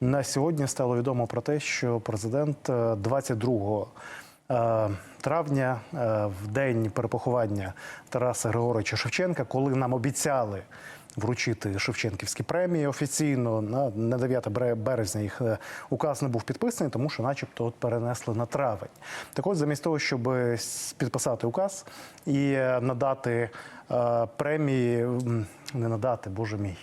На сьогодні стало відомо про те, що президент е, 22 е, травня, е, в день перепоховання Тараса Григоровича Шевченка, коли нам обіцяли вручити Шевченківські премії офіційно на, на 9 березня їх е, указ не був підписаний, тому що, начебто, от перенесли на травень. Так от, замість того, щоб підписати указ і е, надати е, премії, не надати, боже мій.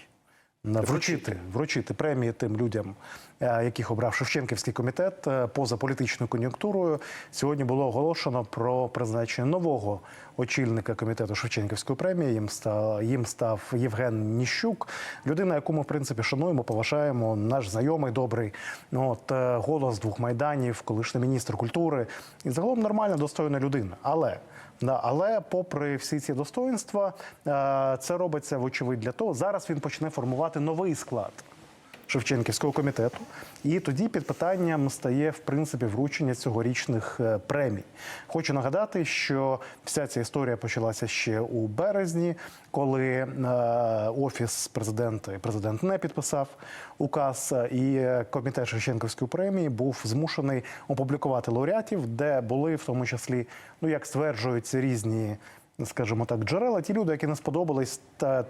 Вручити, вручити премії тим людям, е, яких обрав Шевченківський комітет е, поза політичною кон'юнктурою. Сьогодні було оголошено про призначення нового очільника комітету Шевченківської премії. Їм став їм став Євген Ніщук, людина, яку ми в принципі шануємо, поважаємо. Наш знайомий добрий. Ну, От е, голос двох майданів, колишній міністр культури і загалом нормальна, достойна людина. Але але попри всі ці достоинства, е, це робиться вочевидь для того. Зараз він почне формувати новий склад Шевченківського комітету. І тоді під питанням стає в принципі вручення цьогорічних е, премій. Хочу нагадати, що вся ця історія почалася ще у березні, коли е, офіс президента і президент не підписав указ, е, і комітет Шевченківської премії був змушений опублікувати лауреатів, де були в тому числі, ну як стверджуються різні скажімо так, джерела, ті люди, які не сподобались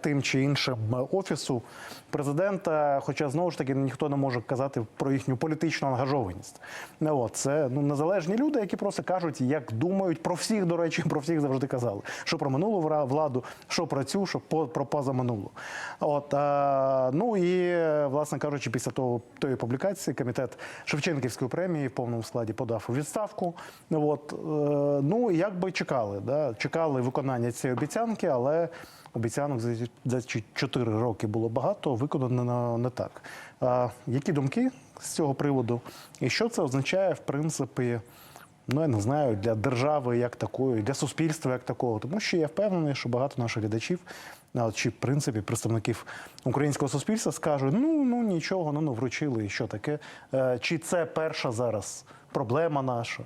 тим чи іншим офісу президента. Хоча знову ж таки ніхто не може казати про їхню політичну ангажованість. Не от це ну незалежні люди, які просто кажуть, як думають про всіх, до речі, про всіх завжди казали. Що про минулу владу, що про цю, що про позаминулу. От а, ну і власне кажучи, після того тої публікації комітет Шевченківської премії в повному складі подав у відставку. От е, ну і як би чекали, да? чекали цієї обіцянки, але обіцянок за, за чі- роки було багато, виконано не так. Які думки з цього приводу? І що це означає, в принципі? Ну, я не знаю, для держави як такої, для суспільства як такого. Тому що я впевнений, що багато наших глядачів, чи в принципі представників українського суспільства скажуть: ну ну нічого, ну, ну вручили, і що таке. Е, Чи це перша зараз проблема наша?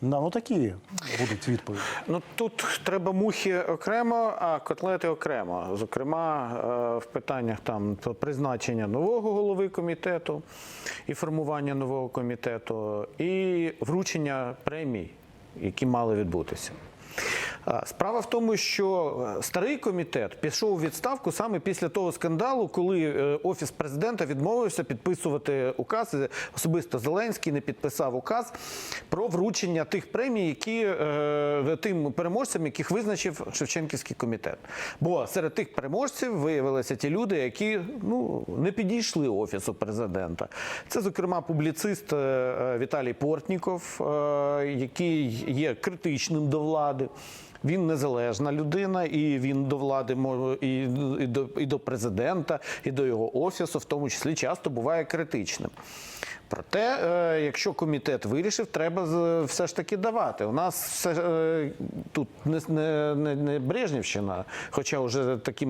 Да, ну такі будуть відповіді. Ну тут треба мухи окремо, а котлети окремо. Зокрема, е, в питаннях там призначення нового голови комітету і формування нового комітету, і вручення премій, які мали відбутися. Справа в тому, що е, старий комітет пішов у відставку саме після того скандалу, коли е, офіс президента відмовився підписувати указ. Особисто Зеленський не підписав указ про вручення тих премій, які е, тим переможцям, яких визначив Шевченківський комітет. Бо серед тих переможців виявилися ті люди, які ну не підійшли офісу президента. Це, зокрема, публіцист Віталій Портніков, який є критичним до влади. Він незалежна людина, і він до влади і, і, до, і до президента, і до його офісу, в тому числі часто буває критичним. Проте, е, якщо комітет вирішив, треба все ж таки давати. У нас все, е, тут не, не, не, Брежнівщина, хоча вже такі,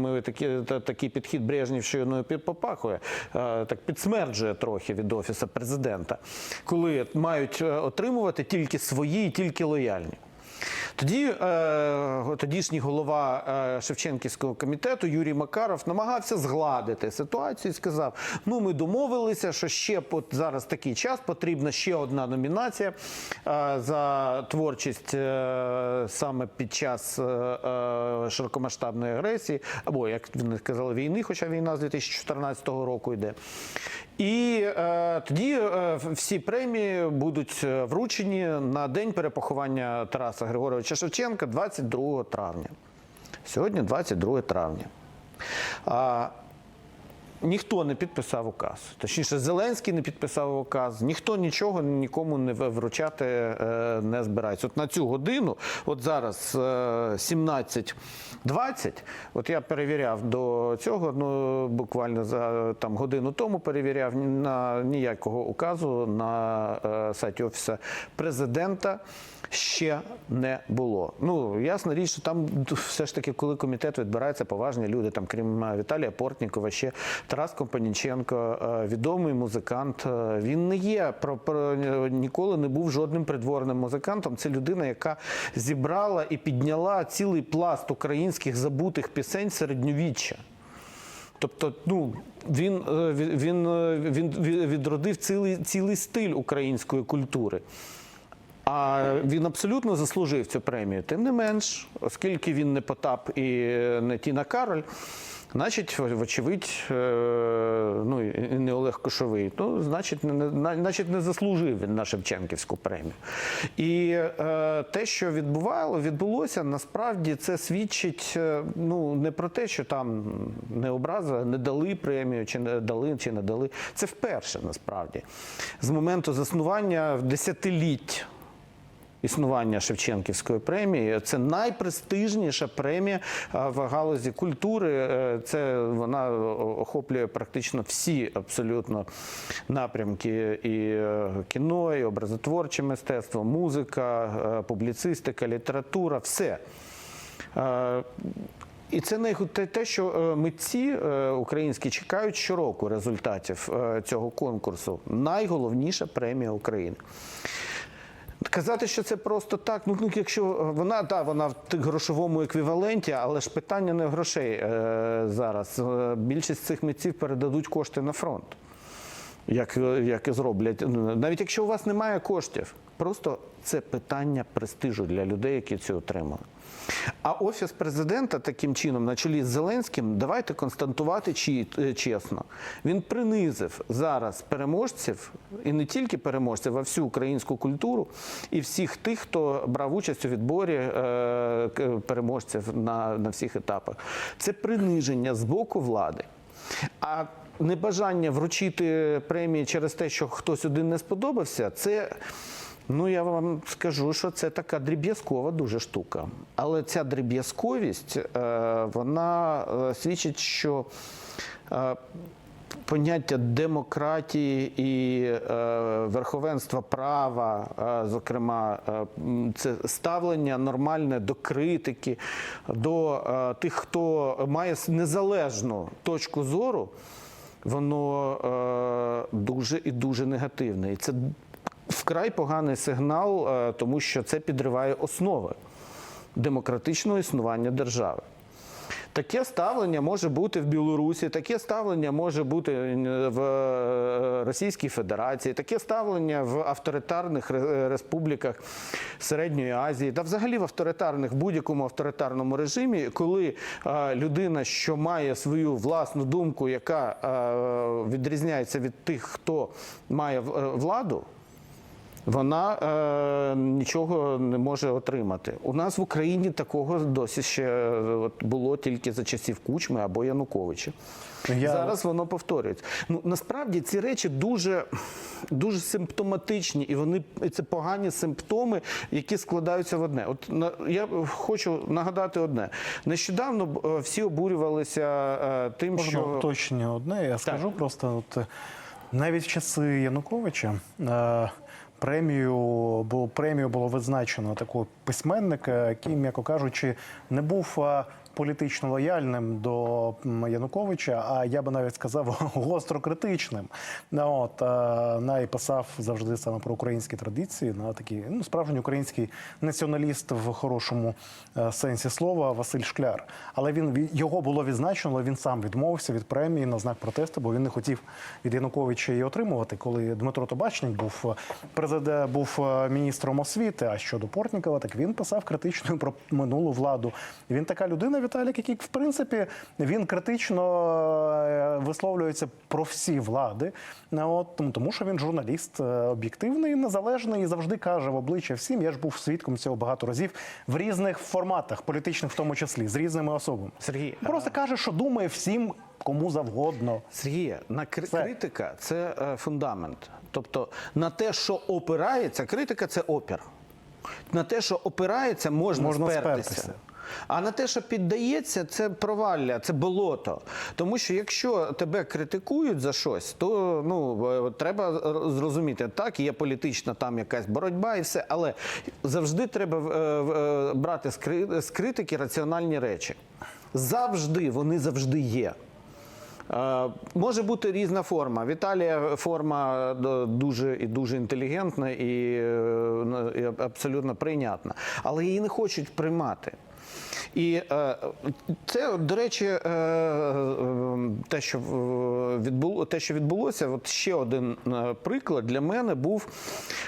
та- такий підхід Брежнівщиною попахує, е, так підсмерджує трохи від офісу президента, коли мають отримувати тільки свої і тільки лояльні. Тоді е, тодішній голова е, Шевченківського комітету Юрій Макаров намагався згладити ситуацію і сказав: ну ми домовилися, що ще от зараз такий час потрібна ще одна номінація е, за творчість е, саме під час е, е, широкомасштабної агресії, або як вони сказали, війни, хоча війна з 2014 року йде. І е, тоді е, всі премії будуть е, вручені на день перепоховання Тараса Григоровича Шевченка 22 травня. Сьогодні 22 травня. А, Ніхто не підписав указ. Точніше, Зеленський не підписав указ, ніхто нічого нікому не вручати е, не збирається. От на цю годину, от зараз е, 17.20, от я перевіряв до цього, ну буквально за там годину тому перевіряв на ніякого указу на е, сайті Офісу президента. Ще не було. Ну ясна річ, що там все ж таки, коли комітет відбирається поважні люди, там крім е, Віталія Портнікова, ще Тарас Компаніченко, е, відомий музикант. Е, Він не є про, про ніколи не був жодним придворним музикантом. Це людина, яка зібрала і підняла цілий пласт українських забутих пісень середньовіччя. Тобто, ну він, він, він відродив цілий, цілий стиль української культури. А він абсолютно заслужив цю премію. Тим не менш, оскільки він не Потап і не Тіна Кароль, значить, вочевидь, е, ну і не Олег Кошовий, ну, значить, не, значить, не заслужив він на Шевченківську премію. І е, те, що відбувало, відбулося, насправді це свідчить е, ну, не про те, що там не образа, не дали премію, чи не дали, чи не дали. Це вперше насправді. З моменту заснування в десятиліть існування Шевченківської премії. Це найпрестижніша премія в галузі культури. Е, Це вона охоплює практично всі абсолютно напрямки і е, кіно, і образотворче мистецтво, музика, е, публіцистика, література, все. Е, І це не те, що е, митці е, українські чекають щороку результатів е, цього конкурсу. Найголовніша премія України. Казати, що це просто так. Ну, ну якщо вона да, вона в грошовому еквіваленті, але ж питання не грошей е, зараз. Е, Більшість цих митців передадуть кошти на фронт. Як, е, як зроблять, навіть якщо у вас немає коштів, просто це питання престижу для людей, які це отримали. А офіс президента таким чином, на чолі з Зеленським, давайте констатувати е, чесно. Він принизив зараз переможців, і не тільки переможців, а всю українську культуру і всіх тих, хто брав участь у відборі е, переможців на, на всіх етапах. Це приниження з боку влади. А небажання вручити премії через те, що хтось один не сподобався, це. Ну, я вам скажу, що це така дріб'язкова дуже штука. Але ця дріб'язковість, е, вона е, свідчить, що е, поняття демократії і верховенства права, зокрема, це ставлення нормальне до критики, до тих, хто має незалежну точку зору, воно е, дуже і дуже негативне. І це вкрай поганий сигнал, е, тому що це підриває основи демократичного існування держави. Таке ставлення може бути в Білорусі, таке ставлення може бути е, в е, Російській Федерації, таке ставлення в авторитарних республіках Середньої Азії, та взагалі в авторитарних будь-якому авторитарному режимі, коли людина, що має свою власну думку, яка відрізняється від тих, хто має владу, вона е, нічого не може отримати. У нас в Україні такого досі ще е, от, було тільки за часів Кучми або Януковича. Я- Зараз воно повторюється. Ну насправді ці речі дуже, дуже симптоматичні, і вони це погані симптоми, які складаються в одне. От на я хочу нагадати одне: нещодавно е, всі обурювалися е, тим, Можна що уточнення одне. Я скажу просто, от навіть в часи Януковича е, премію бо премію було визначено такого письменника, який, м'яко кажучи, не був. Е, Політично лояльним до Януковича, а я би навіть сказав гостро критичним. От е, найписав завжди саме про українські традиції. На такий ну справжній український націоналіст в хорошому е, сенсі слова Василь Шкляр. Але він його було відзначено, він сам відмовився від премії на знак протесту, бо він не хотів від Януковича її отримувати. Коли Дмитро Табачник був президент, був е, міністром освіти. А щодо Портнікова, так він писав критично про минулу владу. Він така людина, Віталік, який в принципі він критично е, висловлюється про всі влади. Ну, От тому, що він журналіст е, об'єктивний, незалежний і завжди каже в обличчя всім. Я ж був свідком цього багато разів в різних форматах, політичних в тому числі, з різними особами. Сергій, Просто каже, що думає всім, кому завгодно. Сергія, на кри- критика це е, фундамент. Тобто на те, що опирається, критика це опір. На те, що опирається, можна, Можна спертися. спертися. А на те, що піддається, це провалля, це болото. Тому що якщо тебе критикують за щось, то ну е, треба зрозуміти, так є політична там якась боротьба і все, але завжди треба е, е, брати з критики раціональні речі. Завжди вони завжди є. Е, Може бути різна форма. Віталія форма е, дуже і дуже інтелігентна е, і абсолютно прийнятна, але її не хочуть приймати. І е, це, до речі, е, е, те, що відбуло, те, що відбулося, от ще один приклад для мене був,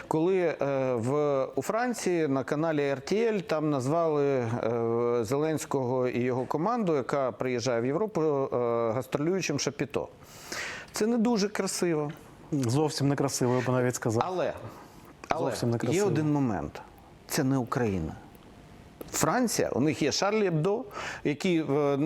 коли в у Франції на каналі RTL там назвали Зеленського і його команду, яка приїжджає в Європу, гастролюючим шапіто. Це не дуже красиво. Зовсім некрасиво, я б навіть сказав. Але, але Зовсім не є один момент: це не Україна. Франція, у них є Шарлі Ебдо, які е,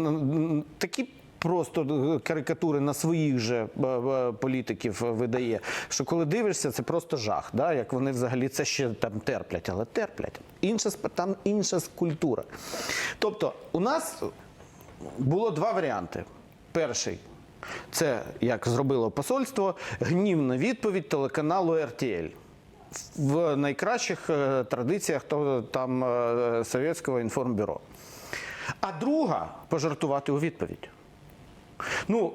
такі. Просто е, карикатури на своїх же е, політиків видає, що коли дивишся, це просто жах. Да? Як вони взагалі це ще там терплять, але терплять. Інша там інша культура. Тобто, у нас було два варіанти. Перший це як зробило посольство, гнівна відповідь телеканалу RTL. В найкращих е, традиціях того там е, Совєтського інформбюро. А друга пожартувати у відповідь. Ну,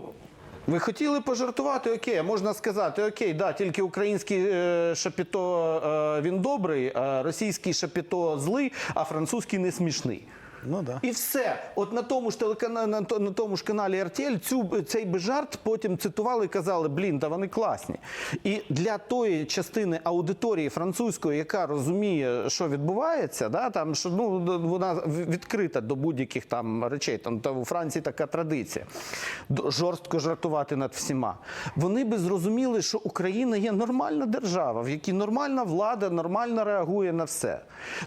ви хотіли пожартувати, окей, можна сказати, окей, да, тільки український е, шапіто е, він добрий, а російський шапіто злий, а французький не смішний. Ну да. І все. От на тому ж телеканалі, на, тому ж каналі RTL цю, цей би жарт потім цитували і казали, блін, та вони класні. І для тої частини аудиторії французької, яка розуміє, що відбувається, да, там, що, ну, вона відкрита до будь-яких там речей. Там, та у Франції така традиція. Жорстко жартувати над всіма. Вони би зрозуміли, що Україна є нормальна держава, в якій нормальна влада нормально реагує на все.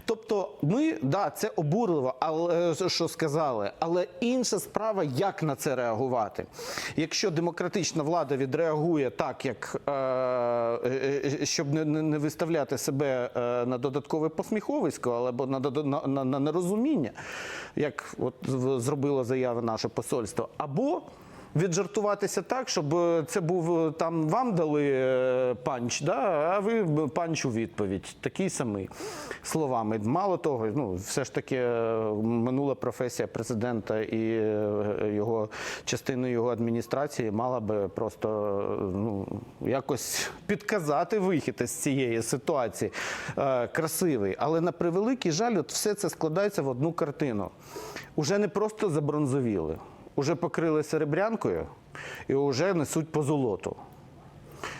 Тобто, ми, да, це обурливо, але е, що сказали, але інша справа, як на це реагувати. Якщо демократична влада відреагує так, як е, е, е, щоб не, не, виставляти себе е, на додаткове посміховисько, або на, на, на, на нерозуміння, як от зробила заява наше посольство, або віджартуватися так, щоб е, це був е, там вам дали е, панч, да, а ви панч у відповідь. Такий самий словами. Мало того, ну все ж таки минула професія президента і його частина його адміністрації мала би просто ну якось підказати вихід із цієї ситуації. Красивий, але на превеликий жаль, от все це складається в одну картину. Уже не просто забронзовіли уже покрили серебрянкою і вже несуть по золоту.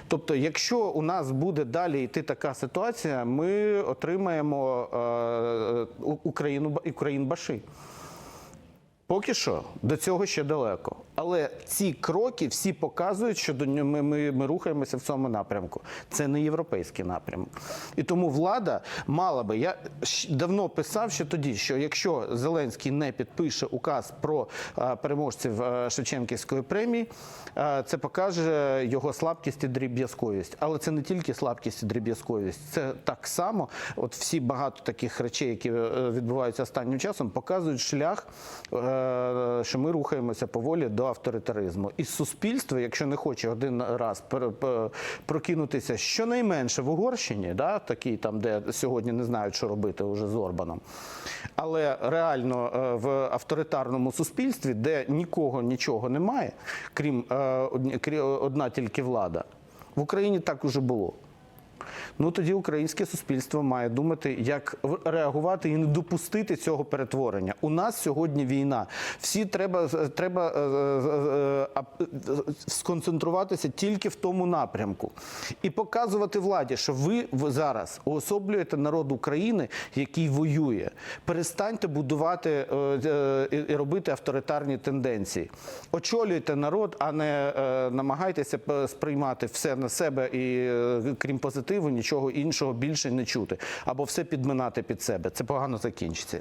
Тобто, якщо у нас буде далі йти така ситуація, ми отримаємо е, Україну Україн-баши. Поки що до цього ще далеко. Але ці кроки всі показують, що до ми, ми, ми рухаємося в цьому напрямку. Це не європейський напрямок. І тому влада мала би. Я давно писав ще тоді, що якщо Зеленський не підпише указ про переможців Шевченківської премії, це покаже його слабкість і дріб'язковість. Але це не тільки слабкість і дріб'язковість, це так само. От всі багато таких речей, які е, відбуваються останнім часом, показують шлях, е, що ми рухаємося поволі до авторитаризму. І суспільство, якщо не хоче один раз прокинутися щонайменше в Угорщині, да, такий там, де сьогодні не знають, що робити уже з Орбаном, але реально е, в авторитарному суспільстві, де нікого нічого немає, крім е, одна тільки влада, в Україні так уже було. Ну тоді українське суспільство має думати, як реагувати і не допустити цього перетворення. У нас сьогодні війна. Всі треба, треба е, е, е, е, сконцентруватися тільки в тому напрямку і показувати владі, що ви зараз уособлюєте народ України, який воює. Перестаньте будувати і- робити авторитарні тенденції. Очолюйте народ, а не намагайтеся сприймати все на себе і крім позитиву, нічого іншого більше не чути, або все підминати під себе. Це погано закінчиться.